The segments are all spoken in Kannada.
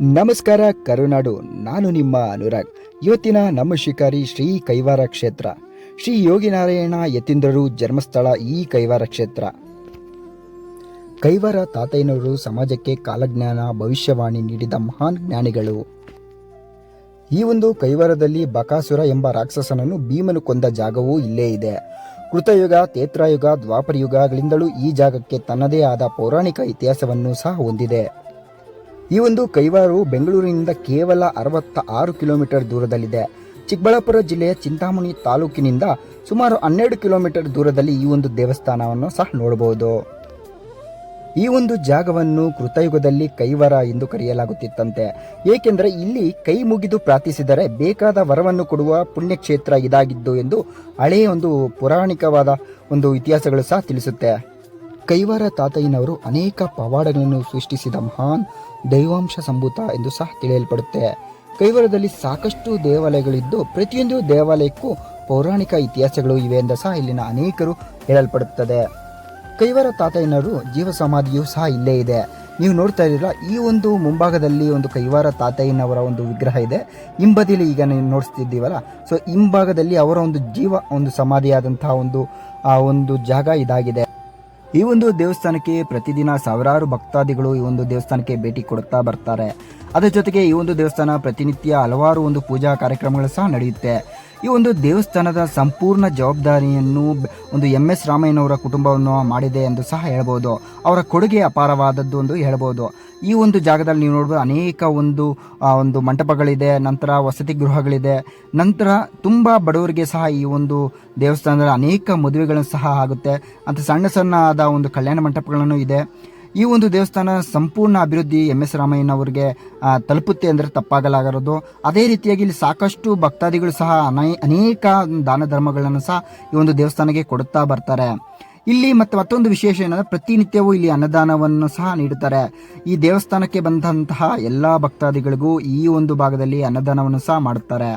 ನಮಸ್ಕಾರ, ಕರುನಾಡು. ನಾನು ನಿಮ್ಮ ಅನುರಾಗ್. ಇವತ್ತಿನ ನಮ್ಮ ಶಿಕಾರಿ ಶ್ರೀ ಕೈವಾರ ಕ್ಷೇತ್ರ. ಶ್ರೀ ಯೋಗಿನಾರಾಯಣ ಯತೀಂದ್ರರು ಜನ್ಮಸ್ಥಳ ಈ ಕೈವಾರ ಕ್ಷೇತ್ರ. ಕೈವಾರ ತಾತಯ್ಯನವರು ಸಮಾಜಕ್ಕೆ ಕಾಲಜ್ಞಾನ, ಭವಿಷ್ಯವಾಣಿ ನೀಡಿದ ಮಹಾನ್ ಜ್ಞಾನಿಗಳು. ಈ ಒಂದು ಕೈವಾರದಲ್ಲಿ ಬಕಾಸುರ ಎಂಬ ರಾಕ್ಷಸನನ್ನು ಭೀಮನು ಕೊಂದ ಜಾಗವೂ ಇಲ್ಲೇ ಇದೆ. ಕೃತಯುಗ ತೇತ್ರಯುಗ ದ್ವಾಪರಯುಗಗಳಿಂದಲೂ ಈ ಜಾಗಕ್ಕೆ ತನ್ನದೇ ಆದ ಪೌರಾಣಿಕ ಇತಿಹಾಸವನ್ನು ಸಹ ಹೊಂದಿದೆ. ಈ ಒಂದು ಕೈವಾರು ಬೆಂಗಳೂರಿನಿಂದ ಕೇವಲ ಅರವತ್ತ ಆರು ಕಿಲೋಮೀಟರ್ ದೂರದಲ್ಲಿದೆ. ಚಿಕ್ಕಬಳ್ಳಾಪುರ ಜಿಲ್ಲೆಯ ಚಿಂತಾಮಣಿ ತಾಲೂಕಿನಿಂದ ಸುಮಾರು ಹನ್ನೆರಡು ಕಿಲೋಮೀಟರ್ ದೂರದಲ್ಲಿ ಈ ಒಂದು ದೇವಸ್ಥಾನವನ್ನು ಸಹ ನೋಡಬಹುದು. ಈ ಒಂದು ಜಾಗವನ್ನು ಕೃತಯುಗದಲ್ಲಿ ಕೈವರ ಎಂದು ಕರೆಯಲಾಗುತ್ತಿತ್ತಂತೆ. ಏಕೆಂದರೆ ಇಲ್ಲಿ ಕೈ ಮುಗಿದು ಪ್ರಾರ್ಥಿಸಿದರೆ ಬೇಕಾದ ವರವನ್ನು ಕೊಡುವ ಪುಣ್ಯಕ್ಷೇತ್ರ ಇದಾಗಿದ್ದು ಎಂದು ಹಳೆಯ ಒಂದು ಪುರಾಣಿಕವಾದ ಒಂದು ಇತಿಹಾಸಗಳು ಸಹ ತಿಳಿಸುತ್ತೆ. ಕೈವಾರ ತಾತಯ್ಯನವರು ಅನೇಕ ಪವಾಡಗಳನ್ನು ಸೃಷ್ಟಿಸಿದ ಮಹಾನ್ ದೈವಾಂಶ ಸಂಭೂತ ಎಂದು ಸಹ ತಿಳಿಯಲ್ಪಡುತ್ತೆ. ಕೈವಾರದಲ್ಲಿ ಸಾಕಷ್ಟು ದೇವಾಲಯಗಳಿದ್ದು, ಪ್ರತಿಯೊಂದು ದೇವಾಲಯಕ್ಕೂ ಪೌರಾಣಿಕ ಇತಿಹಾಸಗಳು ಇವೆ ಎಂದು ಸಹ ಇಲ್ಲಿನ ಅನೇಕರು ಹೇಳಲ್ಪಡುತ್ತದೆ. ಕೈವಾರ ತಾತಯ್ಯನವರು ಜೀವ ಸಮಾಧಿಯು ಸಹ ಇಲ್ಲೇ ಇದೆ. ನೀವು ನೋಡ್ತಾ ಇದ್ದೀರಾ, ಈ ಒಂದು ಮುಂಭಾಗದಲ್ಲಿ ಒಂದು ಕೈವಾರ ತಾತಯ್ಯನವರ ಒಂದು ವಿಗ್ರಹ ಇದೆ. ಹಿಂಬದಿಯಲ್ಲಿ ಈಗ ನೀವು ನೋಡ್ತಿದ್ದೀವಲ್ಲ ಸೊ ಹಿಂಭಾಗದಲ್ಲಿ ಅವರ ಒಂದು ಜೀವ, ಒಂದು ಸಮಾಧಿಯಾದಂತಹ ಒಂದು, ಆ ಒಂದು ಜಾಗ ಇದಾಗಿದೆ. ಈ ಒಂದು ದೇವಸ್ಥಾನಕ್ಕೆ ಪ್ರತಿದಿನ ಸಾವಿರಾರು ಭಕ್ತಾದಿಗಳು ಈ ಒಂದು ದೇವಸ್ಥಾನಕ್ಕೆ ಭೇಟಿ ಕೊಡುತ್ತಾ ಬರ್ತಾರೆ. ಅದರ ಜೊತೆಗೆ ಈ ಒಂದು ದೇವಸ್ಥಾನ ಪ್ರತಿನಿತ್ಯ ಹಲವಾರು ಒಂದು ಪೂಜಾ ಕಾರ್ಯಕ್ರಮಗಳು ಸಹ ನಡೆಯುತ್ತೆ. ಈ ಒಂದು ದೇವಸ್ಥಾನದ ಸಂಪೂರ್ಣ ಜವಾಬ್ದಾರಿಯನ್ನು ಒಂದು ಎಂ ಎಸ್ ರಾಮಯ್ಯನವರ ಕುಟುಂಬವನ್ನು ಮಾಡಿದೆ ಎಂದು ಸಹ ಹೇಳ್ಬೋದು. ಅವರ ಕೊಡುಗೆ ಅಪಾರವಾದದ್ದು ಎಂದು ಹೇಳ್ಬೋದು. ಈ ಒಂದು ಜಾಗದಲ್ಲಿ ನೀವು ನೋಡ್ಬೋದು ಅನೇಕ ಒಂದು ಒಂದು ಮಂಟಪಗಳಿದೆ, ನಂತರ ವಸತಿ ಗೃಹಗಳಿದೆ. ನಂತರ ತುಂಬ ಬಡವರಿಗೆ ಸಹ ಈ ಒಂದು ದೇವಸ್ಥಾನದಲ್ಲಿ ಅನೇಕ ಮದುವೆಗಳನ್ನು ಸಹ ಆಗುತ್ತೆ. ಅಂತ ಸಣ್ಣ ಸಣ್ಣ ಆದ ಒಂದು ಕಲ್ಯಾಣ ಮಂಟಪಗಳನ್ನು ಇದೆ. ಈ ಒಂದು ದೇವಸ್ಥಾನ ಸಂಪೂರ್ಣ ಅಭಿವೃದ್ಧಿ ಎಂ ಎಸ್ ರಾಮಯ್ಯನವರಿಗೆ ತಲುಪುತ್ತೆ ಅಂದರೆ ತಪ್ಪಾಗಲಾಗಿರೋದು. ಅದೇ ರೀತಿಯಾಗಿ ಇಲ್ಲಿ ಸಾಕಷ್ಟು ಭಕ್ತಾದಿಗಳು ಸಹ ಅನೇ- ಅನೇಕ ದಾನ ಧರ್ಮಗಳನ್ನು ಸಹ ಈ ಒಂದು ದೇವಸ್ಥಾನಕ್ಕೆ ಕೊಡುತ್ತಾ ಬರ್ತಾರೆ. ಇಲ್ಲಿ ಮತ್ತೆ ಮತ್ತೊಂದು ವಿಶೇಷ ಏನಂದ್ರೆ ಪ್ರತಿನಿತ್ಯವೂ ಇಲ್ಲಿ ಅನ್ನದಾನವನ್ನು ಸಹ ನೀಡುತ್ತಾರೆ. ಈ ದೇವಸ್ಥಾನಕ್ಕೆ ಬಂದಂತಹ ಎಲ್ಲ ಭಕ್ತಾದಿಗಳಿಗೂ ಈ ಒಂದು ಭಾಗದಲ್ಲಿ ಅನ್ನದಾನವನ್ನು ಸಹ ಮಾಡುತ್ತಾರೆ.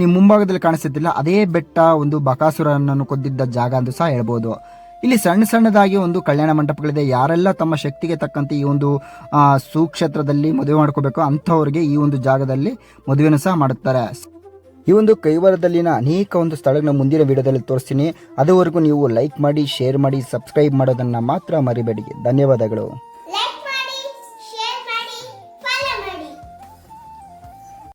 ನೀವು ಮುಂಭಾಗದಲ್ಲಿ ಕಾಣಿಸುತ್ತಿಲ್ಲ, ಅದೇ ಬೆಟ್ಟ ಒಂದು ಬಕಾಸುರನನ್ನು ಕೊದ್ದಿದ್ದ ಜಾಗ ಅಂತ ಸಹ ಹೇಳ್ಬೋದು. ಇಲ್ಲಿ ಸಣ್ಣ ಸಣ್ಣದಾಗಿ ಒಂದು ಕಲ್ಯಾಣ ಮಂಟಪಗಳಿದೆ. ಯಾರೆಲ್ಲ ತಮ್ಮ ಶಕ್ತಿಗೆ ತಕ್ಕಂತೆ ಈ ಒಂದು ಸುಕ್ಷೇತ್ರದಲ್ಲಿ ಮದುವೆ ಮಾಡ್ಕೋಬೇಕು ಅಂಥವ್ರಿಗೆ ಈ ಒಂದು ಜಾಗದಲ್ಲಿ ಮದುವೆಯನ್ನು ಸಹ ಮಾಡುತ್ತಾರೆ. ಈ ಒಂದು ಕೈವಾರದಲ್ಲಿನ ಅನೇಕ ಒಂದು ಸ್ಥಳಗಳನ್ನ ಮುಂದಿನ ವಿಡಿಯೋದಲ್ಲಿ ತೋರಿಸ್ತೀನಿ. ಅದುವರೆಗೂ ನೀವು ಲೈಕ್ ಮಾಡಿ ಶೇರ್ ಮಾಡಿ ಸಬ್ಸ್ಕ್ರೈಬ್ ಮಾಡೋದನ್ನು ಮಾತ್ರ ಮರಿಬೇಡಿ. ಧನ್ಯವಾದಗಳು.